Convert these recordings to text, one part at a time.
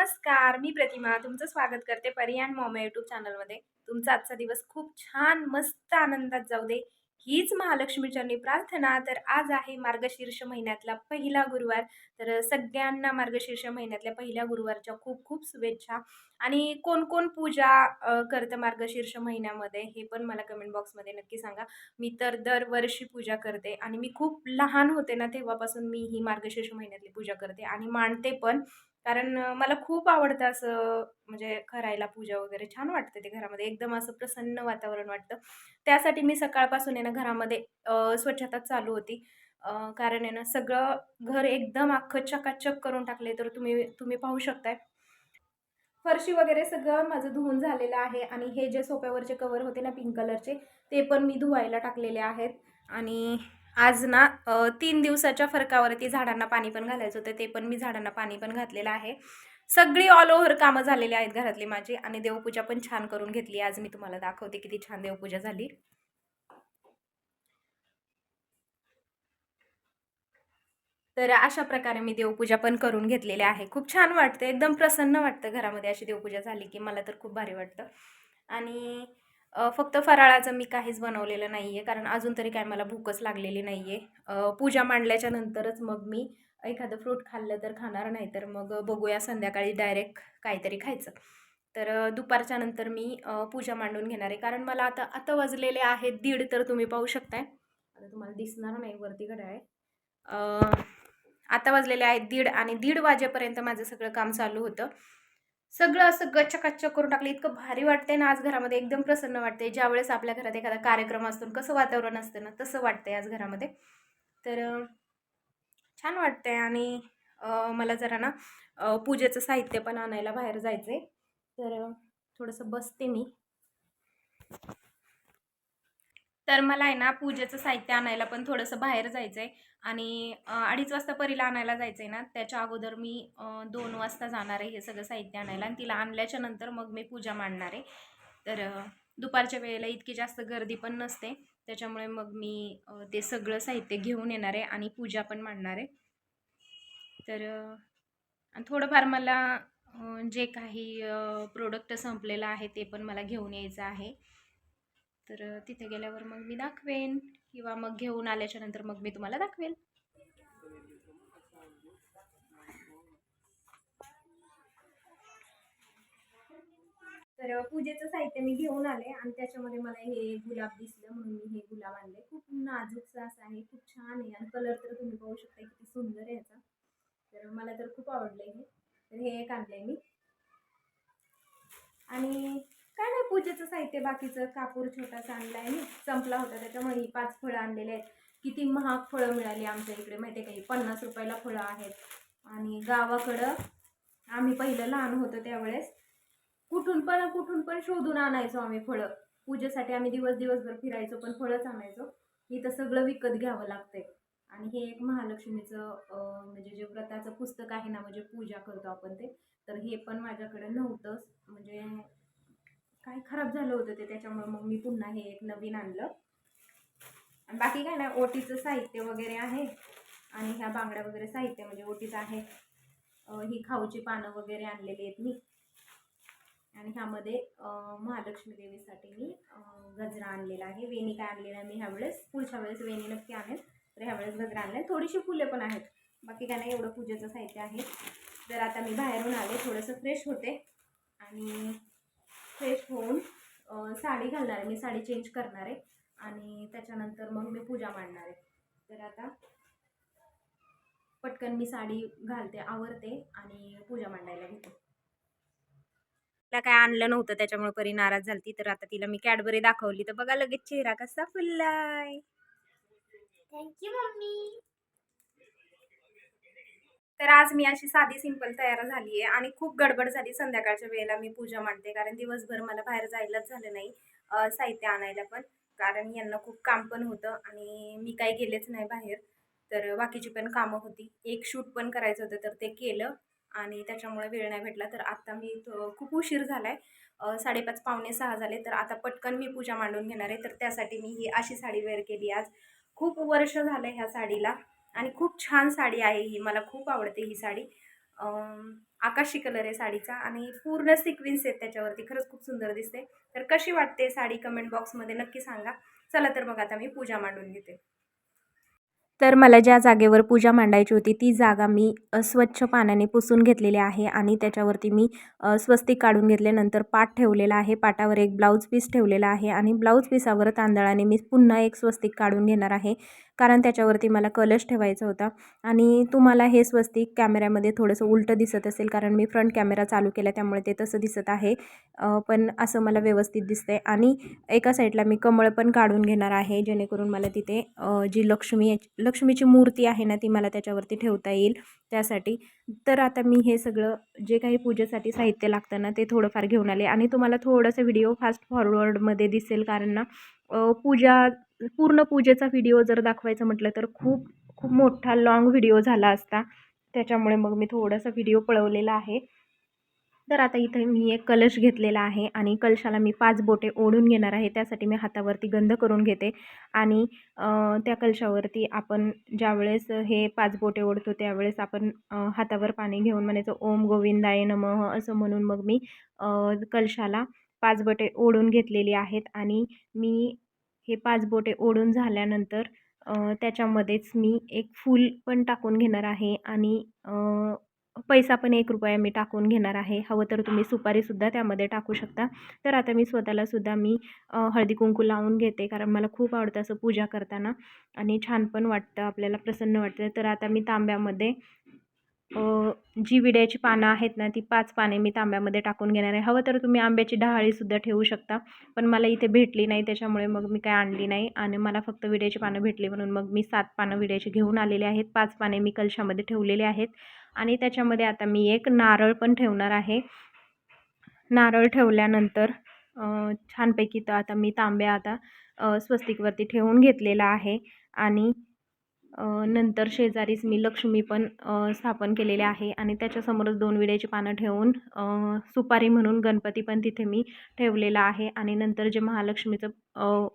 नमस्कार मी प्रतिमा. तुमचं स्वागत करते परियान मॉम यूट्यूब चॅनलमध्ये. तुमचा आजचा दिवस खूप छान मस्त आनंदात जाऊ दे. हीच महालक्ष्मीचरणी प्रार्थना. तर आज आहे मार्गशीर्ष महिन्यातला पहिला गुरुवार. तर सगळ्यांना मार्गशीर्ष महिन्यातल्या पहिल्या गुरुवारच्या खूप खूप शुभेच्छा. आणि कोण कोण पूजा करतं मार्गशीर्ष महिन्यामध्ये हे पण मला कमेंट बॉक्समध्ये नक्की सांगा. मी तर दरवर्षी पूजा करते आणि मी खूप लहान होते ना तेव्हापासून मी ही मार्गशीर्ष महिन्यातली पूजा करते. आणि मांडते पण. कारण मला खूप आवडतं असं म्हणजे करायला पूजा वगैरे छान वाटतं ते घरामध्ये. एकदम असं प्रसन्न वातावरण वाटतं. त्यासाठी मी सकाळपासून आहे ना घरामध्ये स्वच्छता चालू होती. कारण आहे ना सगळं घर एकदम अख्खं चकाचक करून टाकले तर तुम्ही तुम्ही पाहू शकताय. फरशी वगैरे सगळं माझं धुवून झालेलं आहे आणि हे जे सोप्यावरचे कवर होते ना पिंक कलरचे ते पण मी धुवायला टाकलेले आहेत. आणि आज ना तीन दिवसाच्या फरकावरती झाडांना पाणी पण घालायचं होतं ते पण मी झाडांना पाणी पण घातलेलं आहे. सगळी ऑल ओव्हर कामं झालेली आहेत घरातली माझी आणि देवपूजा पण छान करून घेतली आज मी तुम्हाला दाखवते किती छान देवपूजा झाली. तर अशा प्रकारे मी देवपूजा पण करून घेतलेली आहे. खूप छान वाटतं एकदम प्रसन्न वाटतं घरामध्ये अशी देवपूजा झाली की मला तर खूप भारी वाटतं. आणि फक्त फराळाचं मी काहीच बनवलेलं नाही आहे कारण अजून तरी काय मला भूकच लागलेली नाही आहे पूजा मांडल्याच्या नंतरच मग मी एखादं फ्रूट खाल्लं तर खाणार नाही तर मग बघूया संध्याकाळी डायरेक्ट काहीतरी खायचं. तर दुपारच्या नंतर मी पूजा मांडून घेणार आहे. कारण मला आता आता वाजलेले आहेत दीड तर तुम्ही पाहू शकताय. आता तुम्हाला दिसणार नाही वरती घड्याळ आहे. आता वाजलेले आहेत दीड आणि दीड वाजेपर्यंत माझं सगळं काम चालू होतं. सगळं असं गच्चकच्चक करून टाकलं. इतकं भारी वाटते ना आज घरामध्ये. एकदम प्रसन्न वाटते ज्यावेळेस आपल्या घरात एखादा कार्यक्रम असतो आणि कसं वातावरण असतं ना तसं वाटतंय आज घरामध्ये. तर छान वाटतंय आणि मला जरा ना पूजेचं साहित्य पण आणायला बाहेर जायचं आहे तर थोडंसं बसते मी. तर मला आहे ना पूजेचं साहित्य आणायला पण थोडंसं बाहेर जायचं आहे आणि अडीच वाजता परीला आणायला जायचं आहे ना त्याच्या अगोदर मी दोन वाजता जाणार आहे हे सगळं साहित्य आणायला आणि तिला आणल्याच्या नंतर मग मी पूजा मांडणार आहे. तर दुपारच्या वेळेला इतकी जास्त गर्दी पण नसते. त्याच्यामुळे मग मी ते सगळं साहित्य घेऊन येणार आहे आणि पूजा पण मांडणार आहे. तर आणि थोडंफार मला जे काही प्रोडक्ट संपलेलं आहे ते पण मला घेऊन यायचं आहे. तर तिथे गेल्यावर मग मी दाखवेन किंवा मग घेऊन आल्याच्यानंतर मग मी तुम्हाला दाखवेन. तर पूजेचं साहित्य मी घेऊन आले आणि त्याच्यामध्ये मला हे गुलाब दिसलं म्हणून मी हे गुलाब आणले. खूप नाजूकचं असं आहे खूप छान आहे आणि कलर तर तुम्ही पाहू शकता किती सुंदर आहे याचा. तर मला तर खूप आवडलं हे. तर हे एक आणलंय मी. आणि काय नाही पूजेचं साहित्य बाकीचं. कापूर छोटासा आणलाय मी संपला होता त्याच्यामुळे ही पाच फळं आणलेले आहेत. किती महाग फळं मिळाली आमच्या इकडे माहिती आहे का पन्नास रुपयाला फळं आहेत. आणि गावाकडं आम्ही पहिलं लहान होतो त्यावेळेस. कुठून पण कुठून पण शोधून आणायचो आम्ही फळं. पूजेसाठी आम्ही दिवस दिवसभर फिरायचो पण फळंच आणायचो. इथं सगळं विकत घ्यावं लागतंय. आणि हे एक महालक्ष्मीचं म्हणजे जे व्रताचं पुस्तक आहे ना म्हणजे पूजा करतो आपण ते. तर हे पण माझ्याकडे नव्हतंच. म्हणजे काय खराब झालं होतं ते त्याच्यामुळे मग मी पुन्हा हे एक नवीन आणलं. आणि बाकी काय नाही ओटीचं साहित्य वगैरे आहे. आणि ह्या बांगड्या वगैरे साहित्य म्हणजे ओटीचं आहे. ही खाऊची पानं वगैरे आणलेली आहेत मी. आणि ह्यामध्ये महालक्ष्मी देवीसाठी मी गजरा आणलेला आहे. वेणी काय आणलेला मी ह्यावेळेस? पुढच्या वेळेस वेणी नक्की आणेल. तर ह्यावेळेस गजरा आणला थोडीशी फुले पण आहेत. बाकी काय नाही एवढं पूजेचं साहित्य आहे. तर आता मी बाहेरून आले थोडंसं फ्रेश होते. आणि फ्रेश होऊन साडी घालणार आहे. मी साडी चेंज करणार आहे. आणि त्याच्यानंतर मग मी पूजा मांडणार आहे. तर आता पटकन मी साडी घालते आवरते आणि पूजा मांडायला घेते. तिला काय आणलं नव्हतं त्याच्यामुळे परी नाराज झाली तर आता तिला मी कॅडबरी दाखवली. तर बघा लगेच चेहरा कसा फुललाय. Thank you mummy. तर आज मी अशी साधी सिंपल तयार झाली आहे आणि खूप गडबड झाली संध्याकाळच्या वेळेला मी पूजा मांडते. कारण दिवसभर मला बाहेर जायलाच झालं नाही साहित्य आणायला पण. कारण यांना खूप काम पण होतं आणि मी काही गेलेच नाही बाहेर. तर बाकीची पण कामं होती. एक शूट पण करायचं होतं तर ते केलं आणि त्याच्यामुळे वेळ नाही भेटला. तर आत्ता मी खूप उशीर झाला आहे साडेपाच पावणे सहा झाले. तर आता पटकन मी पूजा मांडून घेणार आहे. तर त्यासाठी मी ही अशी साडी वेअर केली आज. खूप वर्ष झालं ह्या साडीला. आणि खूप छान साडी आहे ही. मला खूप आवडते ही साडी. आकाशी कलर आहे साडीचा आणि पूर्ण सिक्विन्स आहेत त्याच्यावरती. खरंच खूप सुंदर दिसते. तर कशी वाटते साडी कमेंट बॉक्समध्ये नक्की सांगा. चला तर मग आता मी पूजा मांडून घेते. तर मला ज्या जागेवर पूजा मांडायची होती ती जागा मी स्वच्छ पाण्याने पुसून घेतलेली आहे आणि त्याच्यावरती मी स्वस्तिक काढून घेतल्यानंतर पाट ठेवलेला आहे. पाटावर एक ब्लाऊज पीस ठेवलेला आहे आणि ब्लाऊज पीसावर तांदळाने मी पुन्हा एक स्वस्तिक काढून घेणार आहे. कारण त्याच्यावरती मला कलश ठेवायचा होता. आणि तुम्हाला हे स्वस्तिक कॅमेऱ्यामध्ये थोडंसं उलटं दिसत असेल कारण मी फ्रंट कॅमेरा चालू केला त्यामुळे ते तसं दिसत आहे. पण असं मला व्यवस्थित दिसतंय. आणि एका साईडला मी कमळ पण काढून घेणार आहे जेणेकरून मला तिथे जी लक्ष्मी लक्ष्मीची मूर्ती आहे ना ती मला त्याच्यावरती ठेवता येईल त्यासाठी. तर आता मी हे सगळं जे काही पूजेसाठी साहित्य लागतं ना ते थोडंफार घेऊन आले. आणि तुम्हाला थोडंसं व्हिडिओ फास्ट फॉरवर्डमध्ये दिसेल कारण ना पूजा पूर्ण पूजेचा व्हिडिओ जर दाखवायचं म्हटलं तर खूप खूप मोठा लाँग व्हिडिओ झाला असता. त्याच्यामुळे मग मी थोडासा व्हिडिओ पळवलेला आहे. तर आता इथे मी एक कलश घेतलेला आहे आणि कलशाला मी पाच बोटे ओढून घेणार आहे. त्यासाठी मी हातावरती गंध करून घेते. आणि त्या कलशावरती आपण ज्यावेळेस हे पाच बोटे ओढतो त्यावेळेस आपण हातावर पाणी घेऊन म्हणायचं ओम गोविंदाय नमः असं म्हणून मग मी कलशाला पाच बोटे ओढून घेतलेली आहेत आणि मी हे पाच बोटे ओढून झाल्यानंतर त्याच्यामध्येच मी एक फूल पण टाकून घेणार आहे आणि पैसा पण एक रुपया मी टाकून घेणार आहे. हवं तर तुम्ही सुपारीसुद्धा त्यामध्ये टाकू शकता. तर आता मी स्वतःलासुद्धा मी हळदी कुंकू लावून घेते कारण मला खूप आवडतं असं पूजा करताना आणि छान पण वाटतं आपल्याला प्रसन्न वाटतं. तर आता मी तांब्यामध्ये जी विड्याची पानं आहेत ना ती पाच पाने मी तांब्यामध्ये टाकून घेणार आहे. हवं तर तुम्ही आंब्याची डहाळीसुद्धा ठेवू शकता पण मला इथे भेटली नाही त्याच्यामुळे मग मी काय आणली नाही आणि मला फक्त विड्याची पानं भेटली म्हणून मग मी सात पानं विड्याची घेऊन आलेले आहेत. पाच पाने मी कलशामध्ये ठेवलेले आहेत आणि त्याच्यामध्ये आता मी एक नारळ पण ठेवणार आहे. नारळ ठेवल्यानंतर छानपैकी तर आता मी तांब्या आता स्वस्तिकवरती ठेवून घेतलेला आहे आणि नंतर शेजारीच मी लक्ष्मी पण स्थापन केलेले आहे. आणि त्याच्यासमोरच दोन विड्याची पानं ठेवून सुपारी म्हणून गणपती पण तिथे मी ठेवलेला आहे. आणि नंतर जे महालक्ष्मीचं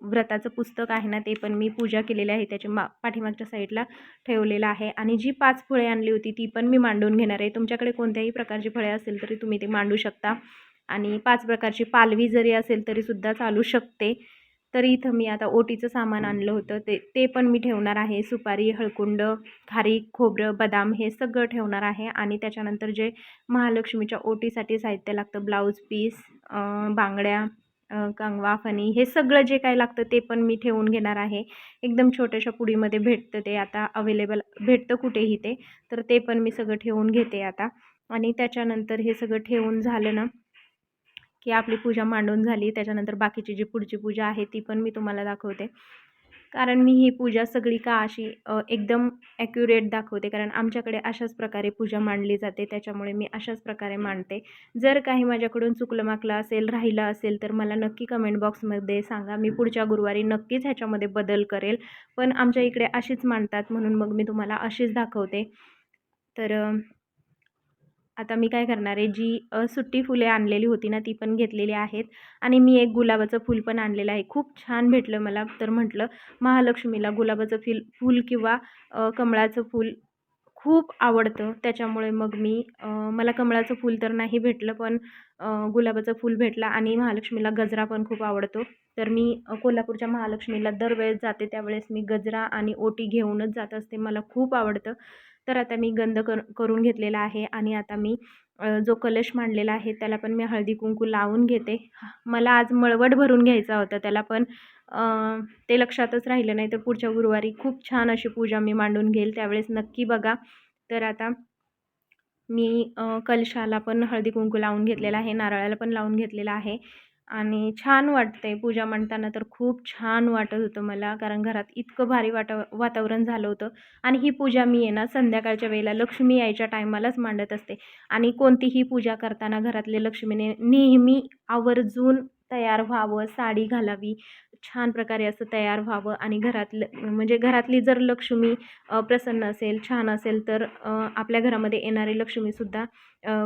व्रताचं पुस्तक आहे ना ते पण मी पूजा केलेली आहे. त्याच्या मा पाठीमागच्या साईडला ठेवलेलं आहे. आणि जी पाच फळे आणली होती ती पण मी मांडून घेणार आहे. तुमच्याकडे कोणत्याही प्रकारची फळे असेल तरी तुम्ही ते मांडू शकता. आणि पाच प्रकारची पालवी जरी असेल तरीसुद्धा चालू शकते. तरी इथं मी आता ओटीचं सामान आणलं होतं. ते ते पण मी ठेवणार आहे. सुपारी हळकुंड खारीक खोबरं बदाम हे सगळं ठेवणार आहे. आणि त्याच्यानंतर जे महालक्ष्मीच्या ओटीसाठी साहित्य लागतं ब्लाऊज पीस बांगड्या कंगवा फणी हे सगळं जे काय लागतं ते पण मी ठेवून घेणार आहे. एकदम छोट्याशा पुडीमध्ये भेटतं ते आता अवेलेबल भेटतं कुठेही ते. तर ते पण मी सगळं ठेवून घेते आता. आणि त्याच्यानंतर हे सगळं ठेवून झालं ना की आपली पूजा मांडून झाली त्याच्यानंतर बाकीची जी पुढची पूजा आहे ती पण मी तुम्हाला दाखवते. कारण मी ही पूजा सगळी का अशी एकदम ॲक्युरेट दाखवते? कारण आमच्याकडे अशाच प्रकारे पूजा मांडली जाते त्याच्यामुळे मी अशाच प्रकारे मांडते. जर काही माझ्याकडून चुकलं माकलं असेल राहिलं असेल तर मला नक्की कमेंट बॉक्समध्ये सांगा. मी पुढच्या गुरुवारी नक्कीच ह्याच्यामध्ये बदल करेल. पण आमच्या इकडे अशीच मांडतात म्हणून मग मी तुम्हाला अशीच दाखवते. तर आता मी काय करणार आहे जी सुट्टी फुले आणलेली होती ना ती पण घेतलेली आहेत. आणि मी एक गुलाबाचं फूल पण आणलेलं आहे. खूप छान भेटलं मला. तर म्हटलं महालक्ष्मीला गुलाबाचं फुल फूल किंवा कमळाचं फूल खूप आवडतं. त्याच्यामुळे मग मी मला कमळाचं फूल तर नाही भेटलं पण गुलाबाचं फूल भेटलं आणि महालक्ष्मीला गजरा पण खूप आवडतो. तर मी कोल्हापूरच्या महालक्ष्मीला दरवेळेस जाते. त्यावेळेस मी गजरा आणि ओटी घेऊनच जात असते. मला खूप आवडतं. तर आता मी गंध कर करून घेतलेला आहे आणि आता मी जो कलश मांडलेला आहे त्याला पण मी हळदी कुंकू लावून घेते. मला आज मळवट भरून घ्यायचा होता त्याला पण ते लक्षातच राहिलं नाही. तर पुढच्या गुरुवारी खूप छान अशी पूजा मी मांडून घेईल त्यावेळेस नक्की बघा. तर आता मी कलशाला पण हळदी कुंकू लावून घेतलेला आहे नारळाला पण लावून घेतलेला आहे. आणि छान वाटते पूजा मांडताना तर खूप छान वाटत होतं मला कारण घरात इतकं भारी वाटा वातावरण झालं होतं. आणि ही पूजा मी आहे ना संध्याकाळच्या वेळेला लक्ष्मी यायच्या टायमालाच मांडत असते. आणि कोणतीही पूजा करताना घरातले लक्ष्मीने नेहमी आवर्जून तयार व्हावं साडी घालावी छान प्रकारे असं तयार व्हावं आणि घरातलं म्हणजे घरातली जर लक्ष्मी प्रसन्न असेल छान असेल तर आपल्या घरामध्ये येणारी लक्ष्मीसुद्धा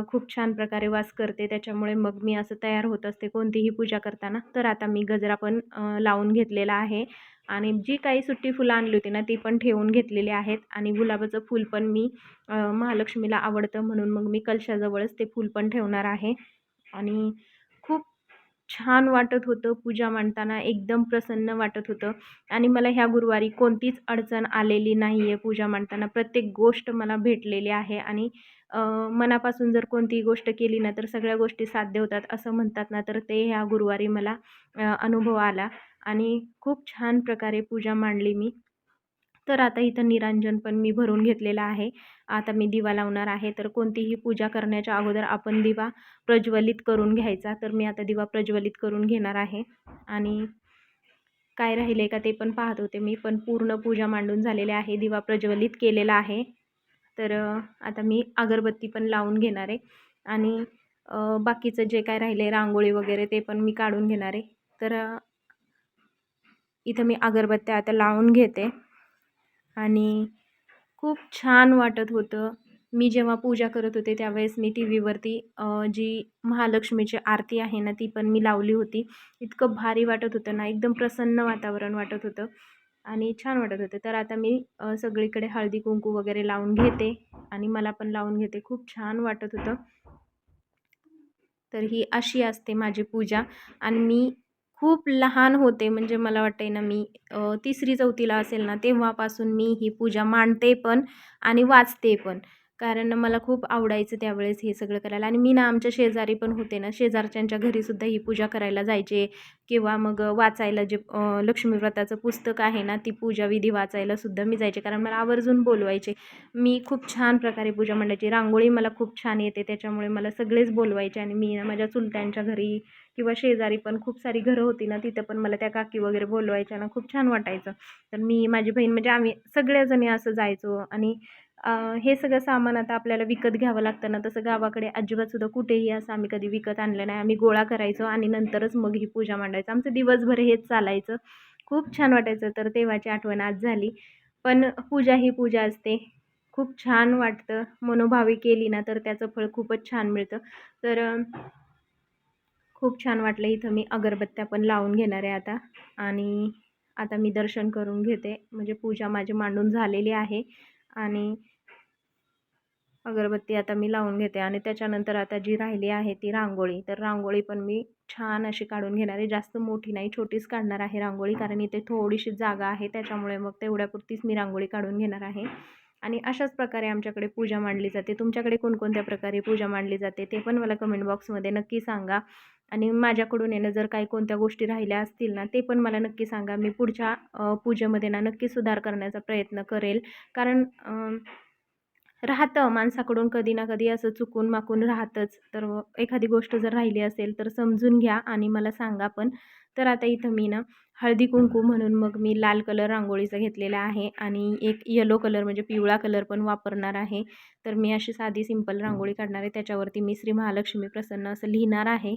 खूप छान प्रकारे वास करते. त्याच्यामुळे मग मी असं तयार होत असते कोणतीही पूजा करताना. तर आता मी गजरा पण लावून घेतलेला आहे आणि जी काही सुट्टी फुलं आणली होती ना ती पण ठेवून घेतलेली आहेत आणि गुलाबाचं फूल पण मी महालक्ष्मीला आवडतं म्हणून मग मी कलशाजवळच ते फूल पण ठेवणार आहे आणि छान वाटत होतं पूजा मांडताना एकदम प्रसन्न वाटत होतं. आणि मला ह्या गुरुवारी कोणतीच अडचण आलेली नाही आहे पूजा मांडताना. प्रत्येक गोष्ट मला भेटलेली आहे आणि मनापासून जर कोणतीही गोष्ट केली ना तर सगळ्या गोष्टी साध्य होतात असं म्हणतात ना तर ते ह्या गुरुवारी मला अनुभव आला. आणि खूप छान प्रकारे पूजा मांडली मी. तर आता इथं निरांजन पण मी भरून घेतलेलं आहे. आता मी दिवा लावणार आहे. तर कोणतीही पूजा करण्याच्या अगोदर आपण दिवा प्रज्वलित करून घ्यायचा. तर मी आता दिवा प्रज्वलित करून घेणार आहे. आणि काय राहिले का ते पण पाहत होते मी. पण पूर्ण पूजा मांडून झालेली आहे. दिवा प्रज्वलित केलेला आहे. तर आता मी अगरबत्ती पण लावून घेणार आहे. आणि बाकीचं जे काय राहिले रांगोळी वगैरे ते पण मी काढून घेणार आहे. तर इथं मी अगरबत्त्या आता लावून घेते. आणि खूप छान वाटत होतं. मी जेव्हा पूजा करत होते त्यावेळेस मी टी व्हीवरती जी महालक्ष्मीची आरती आहे ना ती पण मी लावली होती. इतकं भारी वाटत होतं ना एकदम प्रसन्न वातावरण वाटत होतं आणि छान वाटत होतं. तर आता मी सगळीकडे हळदी कुंकू वगैरे लावून घेते आणि मला पण लावून घेते. खूप छान वाटत होतं. तर ही अशी असते माझी पूजा आणि मी खूप लहान होते. म्हणजे मला वाटते ना मी तिसरी चौथीला असेल ना तेव्हापासून मी ही पूजा मांडते पण आणि वाचते पण. कारण मला खूप आवडायचं त्यावेळेस हे सगळं करायला. आणि मी ना आमच्या शेजारी पण होते ना शेजारच्यांच्या घरीसुद्धा ही पूजा करायला जायचे. किंवा मग वाचायला जे लक्ष्मीव्रताचं पुस्तक आहे ना ती पूजा विधी मी जायचे. कारण मला आवर्जून बोलवायचे. मी खूप छान प्रकारे पूजा मांडायची रांगोळी मला खूप छान येते. त्याच्यामुळे मला सगळेच बोलवायचे. आणि मी ना माझ्या चुलत्यांच्या घरी किंवा शेजारी पण खूप सारी घरं होती ना तिथं पण मला त्या काकी वगैरे बोलवायच्या ना खूप छान वाटायचं. तर मी माझी बहीण म्हणजे आम्ही सगळ्याजणी असं जायचो. आणि हे सगळं सामान आता आपल्याला विकत घ्यावं लागतं ना. तसं गावाकडे अजिबातसुद्धा कुठेही असं आम्ही कधी विकत आणलं नाही. आम्ही गोळा करायचो आणि नंतरच मग ही पूजा मांडायचं. आमचं दिवसभर हेच चालायचं. खूप छान वाटायचं. तर तेव्हाची आठवण आज झाली. पण पूजा ही पूजा असते. खूप छान वाटतं. मनोभावी केली ना तर त्याचं फळ खूपच छान मिळतं. तर खूप छान वाटलं इथं मी अगरबत्त्या पण लावून घेणार आहे आता. आणि आता मी दर्शन करून घेते. म्हणजे पूजा माझी मांडून झालेली आहे. आणि अगरबत्ती आता मी लावून घेते. आणि त्याच्यानंतर आता जी राहिली आहे ती रांगोळी. तर रांगोळी पण मी छान अशी काढून घेणार आहे. जास्त मोठी नाही छोटीच काढणार आहे रांगोळी. कारण इथे थोडीशी जागा आहे. त्याच्यामुळे मग तेवढ्यापुरतीच मी रांगोळी काढून घेणार आहे. आणि अशाच प्रकारे आमच्याकडे पूजा मांडली जाते. तुमच्याकडे कोणकोणत्या प्रकारे पूजा मांडली जाते ते पण मला कमेंट बॉक्समध्ये नक्की सांगा. आणि माझ्याकडून येणं जर काही कोणत्या गोष्टी राहिल्या असतील ना ते पण मला नक्की सांगा. मी पुढच्या पूजेमध्ये ना नक्की सुधार करण्याचा प्रयत्न करेल. कारण राहतं माणसाकडून कधी ना कधी असं चुकून माकून राहतंच. तर एखादी गोष्ट जर राहिली असेल तर समजून घ्या आणि मला सांगा पण. तर आता इथं मी ना हळदी कुंकू म्हणून मग मी लाल कलर रांगोळीचा घेतलेला आहे आणि एक येलो कलर म्हणजे पिवळा कलर पण वापरणार आहे. तर मी अशी साधी सिंपल रांगोळी काढणार आहे. त्याच्यावरती मी श्री महालक्ष्मी प्रसन्न असं लिहिणार आहे.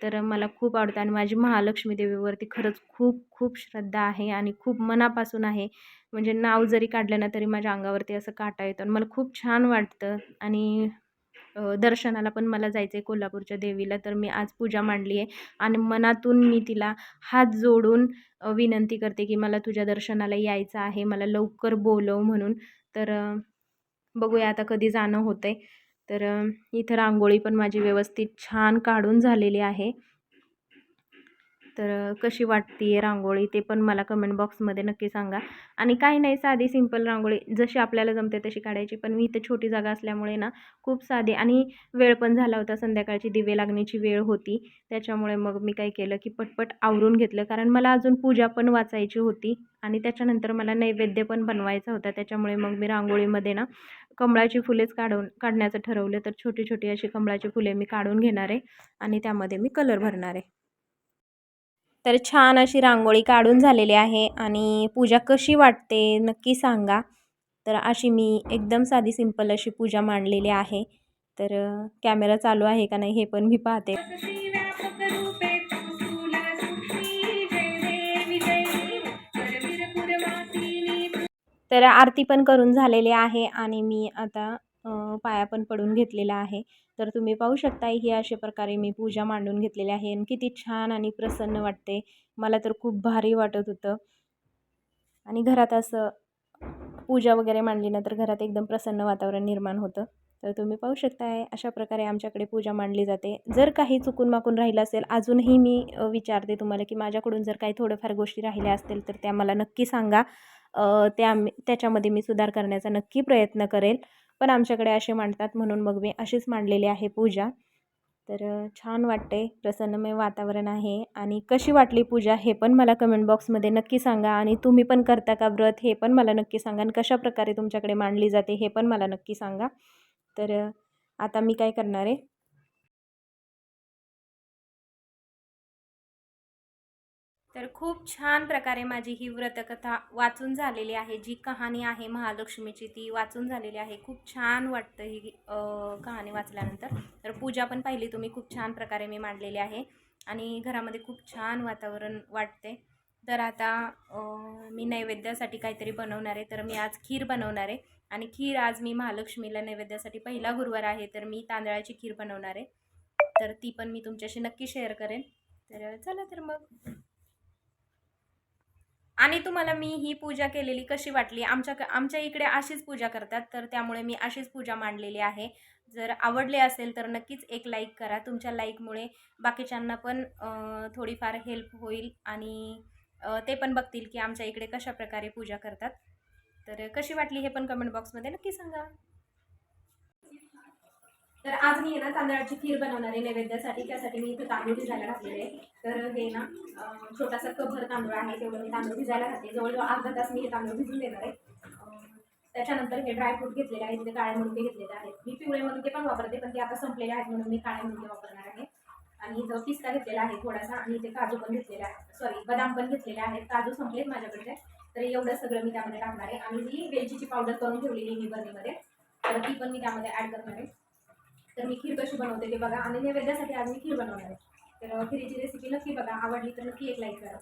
तर मला खूप आवडतं आणि माझी महालक्ष्मी देवीवरती खरंच खूप खूप श्रद्धा आहे आणि खूप मनापासून आहे. म्हणजे नाव जरी काढलं ना तरी माझ्या अंगावरती असं काटा येतं आणि मला खूप छान वाटतं आणि दर्शनाला पण मला जायचं आहे कोल्हापूरच्या देवीला तर मी आज पूजा मांडली आहे आणि मनातून मी तिला हात जोडून विनंती करते की मला तुझ्या दर्शनाला यायचं आहे मला लवकर बोलव म्हणून. तर बघूया आता कधी जाणं होतं आहे तर इथं रांगोळी पण माझी व्यवस्थित छान काढून झालेली आहे. तर कशी वाटते आहे रांगोळी ते पण मला कमेंट बॉक्समध्ये नक्की सांगा. आणि काही नाही साधी सिंपल रांगोळी जशी आपल्याला जमते तशी काढायची. पण मी इथं छोटी जागा असल्यामुळे ना खूप साधी आणि वेळ पण झाला होता संध्याकाळची दिवे लागण्याची वेळ होती. त्याच्यामुळे मग मी काय केलं की पटपट आवरून घेतलं. कारण मला अजून पूजा पण वाचायची होती आणि त्याच्यानंतर मला नैवेद्य पण बनवायचा होता. त्याच्यामुळे मग मी रांगोळीमध्ये ना कमळाची फुलेच काढून काढण्याचं ठरवलं. तर छोटी छोटी अशी कमळाची फुले मी काढून घेणार आहे आणि त्यामध्ये मी कलर भरणार. आहे तर छान अशी रांगोळी काढून झालेली आहे आणि पूजा कशी वाटते नक्की सांगा. तर अशी मी एकदम साधी सिंपल अशी पूजा मांडलेली आहे. तर कॅमेरा चालू आहे का नाही हे पण मी पाहते. तर आरती पण करून झालेली आहे आणि मी आता पाया पण पडून घेतलेला आहे. तर तुम्ही पाहू शकता ही अशा प्रकारे मी पूजा मांडून घेतलेली आहे आणि किती छान आणि प्रसन्न वाटते. मला तर खूप भारी वाटत होतं. आणि घरात असं पूजा वगैरे मांडली ना तर घरात एकदम प्रसन्न वातावरण निर्माण होतं. तर तुम्ही पाहू शकताय अशा प्रकारे आमच्याकडे पूजा मांडली जाते. जर काही चुकून माकून राहिलं असेल अजूनही मी विचारते तुम्हाला की माझ्याकडून जर काही थोडंफार गोष्टी राहिल्या असतील तर त्या मला नक्की सांगा. त्या त्याच्यामध्ये मी सुधार करण्याचा नक्की प्रयत्न करेल. पण आमच्याकडे असे मांडतात म्हणून मग मी अशीच मांडलेली आहे पूजा. तर छान वाटते प्रसन्नमय वातावरण आहे आणि कशी वाटली पूजा हे पण मला कमेंट बॉक्समध्ये नक्की सांगा आणि तुम्ही पण करता का व्रत हे पण मला नक्की सांगा आणि कशा प्रकारे तुमच्याकडे मांडली जाते हे पण मला नक्की सांगा. तर आता मी काय करणार आहे? तर खूप छान प्रकारे माझी ही व्रतकथा वाचून झालेली आहे जी कहाणी आहे महालक्ष्मीची ती वाचून झालेली आहे. खूप छान वाटतं ही कहाणी वाचल्यानंतर. तर पूजा पण पाहिली तुम्ही खूप छान प्रकारे मी मांडलेली आहे आणि घरामध्ये खूप छान वातावरण वाटते. तर आता मी नैवेद्यासाठी काहीतरी बनवणार आहे तर मी आज खीर बनवणार आहे आणि खीर आज मी महालक्ष्मीला नैवेद्यासाठी पहिला गुरुवार आहे तर मी तांदळाची खीर बनवणार आहे. तर ती पण मी तुमच्याशी नक्की शेअर करेन. तर चला तर मग. आणि तुम्हाला मी ही पूजा केलेली कशी वाटली? आमच्या आमच्या इकडे अशीच पूजा करतात तर त्यामुळे मी अशीच पूजा मांडलेली आहे. जर आवडले असेल तर नक्कीच एक लाईक करा. तुमच्या लाईकमुळे बाकीच्यांना पण थोडीफार हेल्प होईल आणि ते पण बघतील की आमच्या इकडे कशा प्रकारे पूजा करतात. तर कशी वाटली हे पण कमेंट बॉक्समध्ये नक्की सांगा. तर आज मी आहे ना तांदळाची खीर बनवणार आहे नैवेद्यासाठी त्यासाठी मी इथं तांदूळ भिजायला घातलेले आहे तर हे ना छोटासा कभर तांदूळ आहे तेवढं मी तांदूळ भिजायला घातले. जवळजवळ अर्धा तास मी हे तांदूळ भिजून देणार आहे. त्याच्यानंतर हे ड्रायफ्रूट घेतलेले आहेत ते काळे मुंडके घेतलेले आहेत. मी पिवळे मुंडके पण वापरते पण ते आता संपलेले आहेत म्हणून मी काळे मुंडके वापरणार आहे. आणि इथं पिस्ता घेतलेला आहे थोडासा आणि इथे काजू पण घेतलेला आहे. सॉरी बदाम पण घेतलेले आहेत. काजू संपलेत माझ्याकडे. तर एवढं सगळं मी त्यामध्ये टाकणार आहे. आणि जी वेलचीची पावडर करून ठेवलेली मी बर्नीमध्ये तर ती पण मी त्यामध्ये ॲड करणार आहे. तर मी खीर कशी बनवते ते बघा. आणि नैवेद्यासाठी आज मी खीर बनवणार आहे. तर खिरीची रेसिपी नक्की बघा. आवडली तर नक्की एक लाईक करा.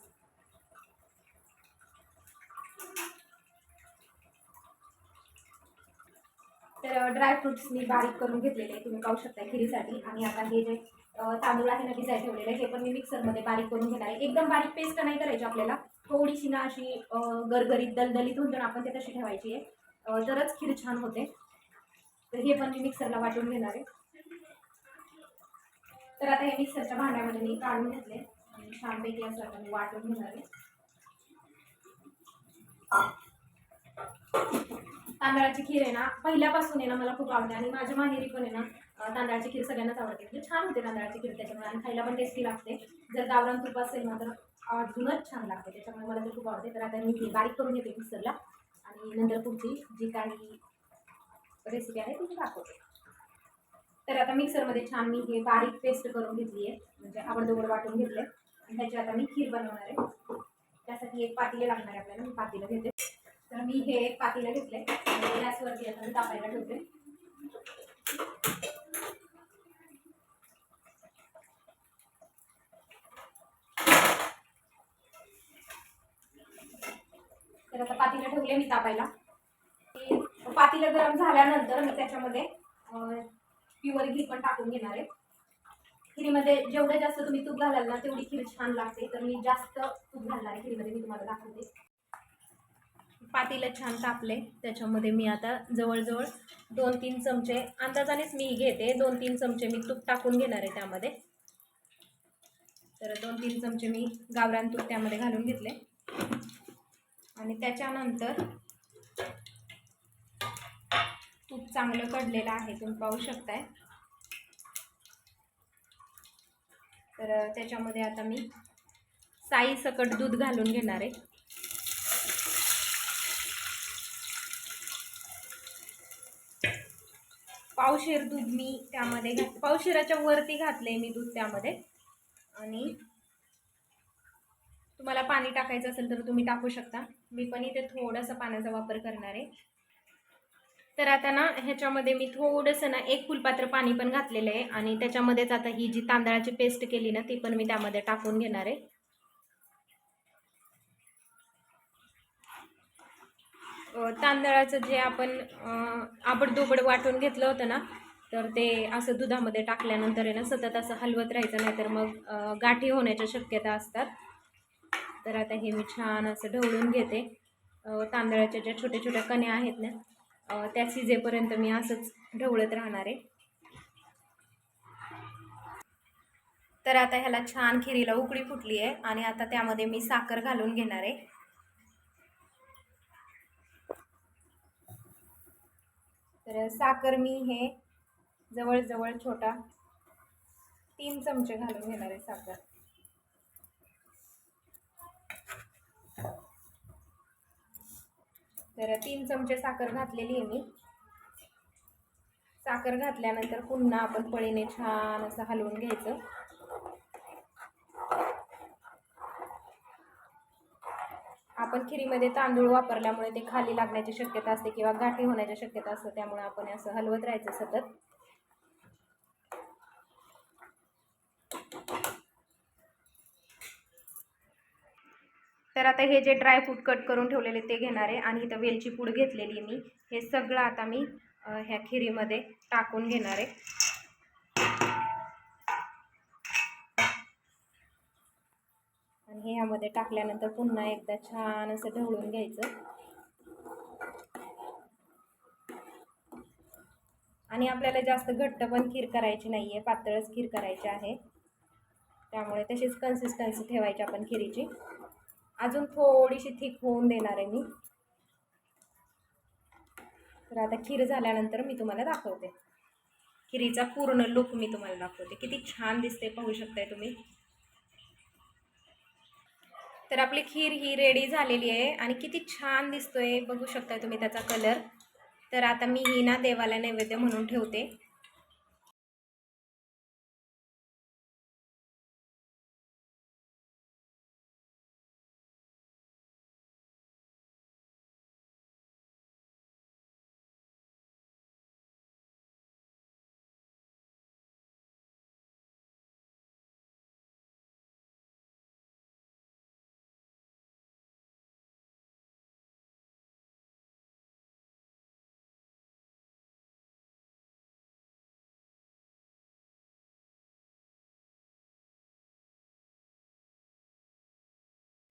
तर ड्रायफ्रुट्स मी बारीक करून घेतलेले तुम्ही पाहू शकता खिरीसाठी. आणि आता हे जे तांदूळ आहे ना भिजाय ठेवलेले हे पण मी मिक्सरमध्ये बारीक करून घेणार आहे. एकदम बारीक पेस्ट नाही करायची आपल्याला. थोडीशी ना अशी गरगरीत दलदलीत होऊन आपण ते तशी ठेवायची आहे. तरच खीर छान होते. तर हे पण मी मिक्सरला वाटून घेणार आहे. तर आता हे मिक्सरच्या भांड्यामध्ये मी काढून घेतले. आणि छानपैकी असं आता मी वाटून घेणार आहे. तांदळाची खीर आहे ना पहिल्यापासून आहे ना मला खूप आवडते. आणि माझ्या माहेरी पण आहे ना तांदळाची खीर सगळ्यांनाच आवडते. म्हणजे छान होते तांदळाची खीर त्याच्यामुळे. आणि खायला पण टेस्टी लागते. जर गावरान तूप असेल ना तर अजूनच छान लागते. त्याच्यामुळे मला ते खूप आवडते. तर आता मी ती बारीक करून घेते मिक्सरला. आणि नंतर पुढची जी काही रेसिपी आहे ती दाखवते. तर आता मिक्सरमध्ये छान मी हे बारीक पेस्ट करून घेतली आहे म्हणजे आवडदोबड वाटून घेतले आणि ह्याची आता मी खीर बनवणार आहे. त्यासाठी एक पातेले लागणार आहे आपल्याला. मी पातीला घेते. तर मी हे एक पातेलं घेतले गॅसवरती आता मी तापायला ठेवते. तर आता पातीला ठेवले मी तापायला. पातीला गरम झाल्यानंतर मी त्याच्यामध्ये प्युअर घी पण टाकून घेणार आहे. खिरीमध्ये जेवढं जास्त तुम्ही तूप घालाल ना तेवढी खीर छान लागते. तर मी जास्त तूप घालणार आहे खिरीमध्ये मी तुम्हाला दाखवते. पातेलं छान तापले. त्याच्यामध्ये मी आता जवळजवळ दोन तीन चमचे अंदाजानेच मी घेते. दोन तीन चमचे मी तूप टाकून घेणार आहे त्यामध्ये. तर दोन तीन चमचे मी गावरान तूप त्यामध्ये घालून घेतले. आणि त्याच्यानंतर तूप चांगलं कडलेलं आहे तुम्ही पाहू शकताय. तर त्याच्यामध्ये आता मी साई सकट दूध घालून घेणार आहे. पावशेर दूध मी त्यामध्ये घात पावशेराच्या वरती घातले मी दूध त्यामध्ये. आणि तुम्हाला पाणी टाकायचं असेल तर तुम्ही टाकू शकता. मी पण इथे थोडासा पाण्याचा वापर करणार आहे. तर आता ना ह्याच्यामध्ये मी थोडंसं ना एक फुलपात्र पाणी पण घातलेलं आहे आणि त्याच्यामध्येच आता ही जी तांदळाची पेस्ट केली ना ती पण मी त्यामध्ये टाकून घेणार आहे. तांदळाचं जे आपण आबडदोबड वाटून घेतलं होतं ना तर ते असं दुधामध्ये टाकल्यानंतर आहे ना सतत असं हलवत राहायचं नाही तर मग गाठी होण्याच्या शक्यता असतात. तर आता हे मी छान असं ढवळून घेते. तांदळाच्या ज्या छोट्या छोट्या कण्या आहेत ना त्या शिजेपर्यंत मी असंच ढवळत राहणार आहे. तर आता ह्याला छान खिरीला उकळी फुटली आहे आणि आता त्यामध्ये मी साखर घालून घेणार आहे. तर साखर मी हे जवळजवळ छोटा तीन चमचे घालून घेणार आहे साखर. तर तीन चमचे साखर घातलेली आहे मी. साखर घातल्यानंतर पुन्हा आपण पळीने छान असं हलवून घ्यायचं. आपण खिरीमध्ये तांदूळ वापरल्यामुळे ते खाली लागण्याची शक्यता असते किंवा गाठी होण्याची शक्यता असते त्यामुळे आपण असं हलवत राहायचं सतत. तर आता हे जे ड्रायफ्रूट कट करून ठेवलेले ते घेणार आहे. आणि इथं वेलची पूड घेतलेली आहे मी. हे सगळं आता मी ह्या खिरीमध्ये टाकून घेणार आहे. आणि हे ह्यामध्ये टाकल्यानंतर पुन्हा एकदा छान असं ढवळून घ्यायचं. आणि आपल्याला जास्त घट्ट पण खीर करायची नाही आहे पातळच खीर करायची आहे. त्यामुळे तशीच कन्सिस्टन्सी ठेवायची आपण खिरीची. अजून थोडीशी थिक होऊन देणार आहे मी. तर आता खीर झाल्यानंतर मी तुम्हाला दाखवते. खिरीचा पूर्ण लुक मी तुम्हाला दाखवते. किती छान दिसते पाहू शकताय तुम्ही. तर आपली खीर ही रेडी झालेली आहे आणि किती छान दिसतोय. बघू शकताय तुम्ही त्याचा कलर तर आता मी ही ना देवाला नैवेद्य म्हणून ठेवते.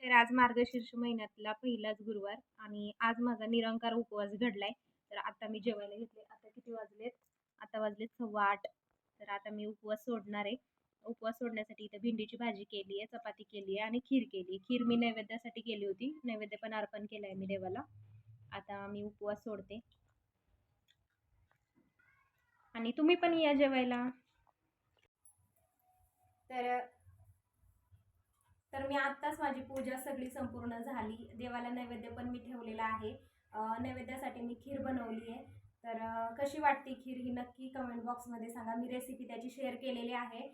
तर आज मार्गशीर्ष महिन्यातला पहिलाच गुरुवार आणि आज माझा निरंकार उपवास घडलाय. तर आता मी जेवायला घेतले आता किती वाजलेत? आता वाजलेत सव्वा आठ. तर आता मी उपवास सोडणार आहे. उपवास सोडण्यासाठी इथं भेंडीची भाजी केली आहे चपाती केली आहे आणि खीर केली खीर मी नैवेद्यासाठी केली होती. नैवेद्य पण अर्पण केलं आहे मी देवाला. आता मी उपवास सोडते. आणि तुम्ही पण या जेवायला. तर तर मी आत्ताच माझी पूजा सगळी संपूर्ण झाली. देवाला नैवेद्य पण मी ठेवलेला आहे. नैवेद्यासाठी मी खीर बनवली आहे. तर कशी वाटते खीर ही नक्की कमेंट बॉक्समध्ये सांगा. मी रेसिपी त्याची शेअर केलेली आहे.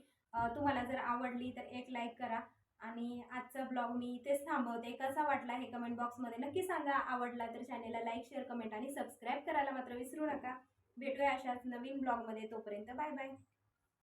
तुम्हाला जर आवडली तर एक लाईक करा. आणि आजचा ब्लॉग मी इथेच थांबवते. कसा वाटला हे कमेंट बॉक्समध्ये नक्की सांगा. आवडला तर चॅनेलला लाईक शेअर कमेंट आणि सबस्क्राईब करायला मात्र विसरू नका. भेटूया अशाच नवीन ब्लॉगमध्ये तोपर्यंत. Bye bye